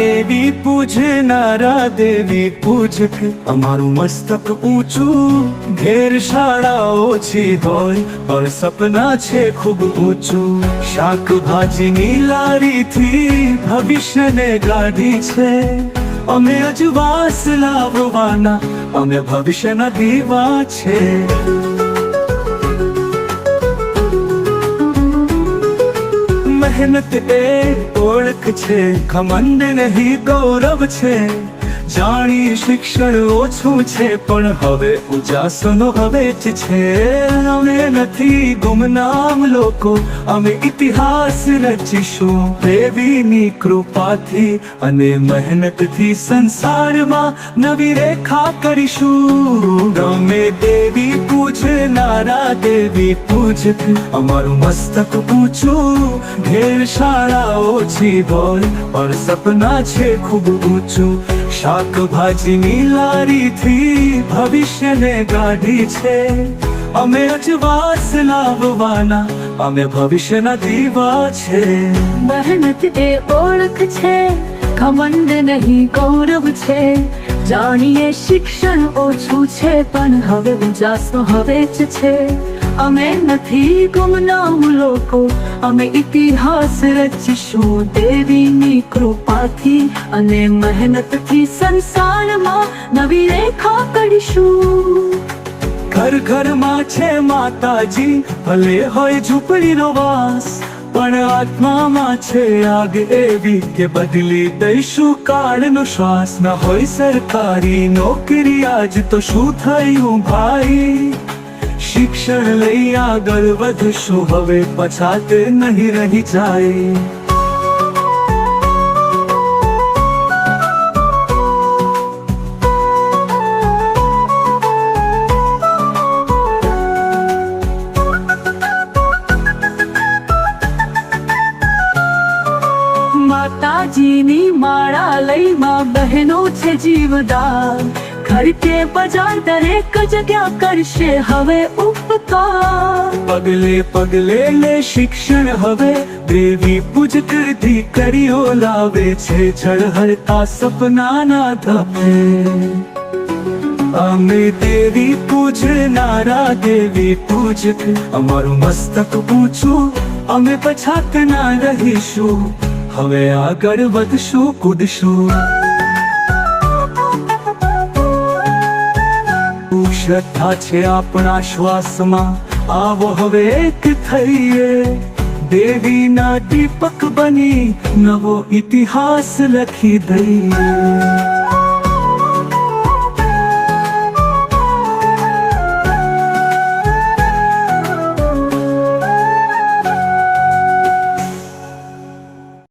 દેવી પૂજનારા દેવી પૂજક અમારું મસ્તક ઊંચું ઘેર શાળા ઓછી હોય પણ સપના છે ખૂબ ઊંચું શાકભાજીની લારીથી ભવિષ્યને ગાડી છે અમે અજવાસ લાવવાના અમે ભવિષ્યના દીવા છે મહેનત એ ઓળખ છે. ખમંડ નહીં ગૌરવ છે. જાણી શિક્ષણ ઓછું છે, પણ હવે ઉજાસનો હવે જ છે. ગુમનામ લોકો, અમે ઇતિહાસ રચીશું. કૃપાથી અને મહેનતથી સંસારમાં નવી રેખા કરીશું. ગમે દેવી પૂજનારા દેવી પૂછ, અમારું મસ્તક પૂછું ઘેર શાળા ઓછી બોલ, પણ સપના છે ખૂબ ઊંચું. શાકભાજીની લારીથી ભવિષ્યને ગાઢી છે. અમે અજવાસ લાવવાના, અમે ભવિષ્યના દીવા છે. મહેનત એ ઓળખ છે, ઘમંડ નહીં ગૌરવ છે. જાણીએ શિક્ષણ ઓછું છે, પણ હવે ઉજાસ હવે જ છે. અમે નથી ગુમનામ લોકો. અમે ઇતિહાસ રચીશું દેવીની કૃપાથી અને મહેનતથી સંસારમાં નવી રેખા કરીશું ઘર ઘરમાં છે માતાજી, ભલે હોય ઝૂંપડીનો વાસ, પણ આત્મામાં છે આગ એવી કે બદલી દઈશું કાળનો શ્વાસ. ન હોય સરકારી નોકરી, આજ તો શું થયું ભાઈ? શિક્ષણ લઈ આગળ વધશું, હવે પછાત નહીં રહી જાય. માતાજીની માળા લઈ માં બહેનો છે જીવદાન. કે બજાર દરેક જગ્યા કરશે હવે ઉપકાર પગલે પગલે લે શિક્ષણ હવે દેવી પૂજક કરીઓ લાવે છે ઝળહળતા સપનાના ધપે અમે દેવી પૂજનારા દેવી પૂજક અમારું મસ્તક પૂછું અમે પછાત ના રહીશું હવે આગળ વધશું કૂદશું શ્રદ્ધા છે આપણા શ્વાસમાં. આવો હવે એક થઈએ. દેવીના દીપક બની નવો ઇતિહાસ લખી દઈએ.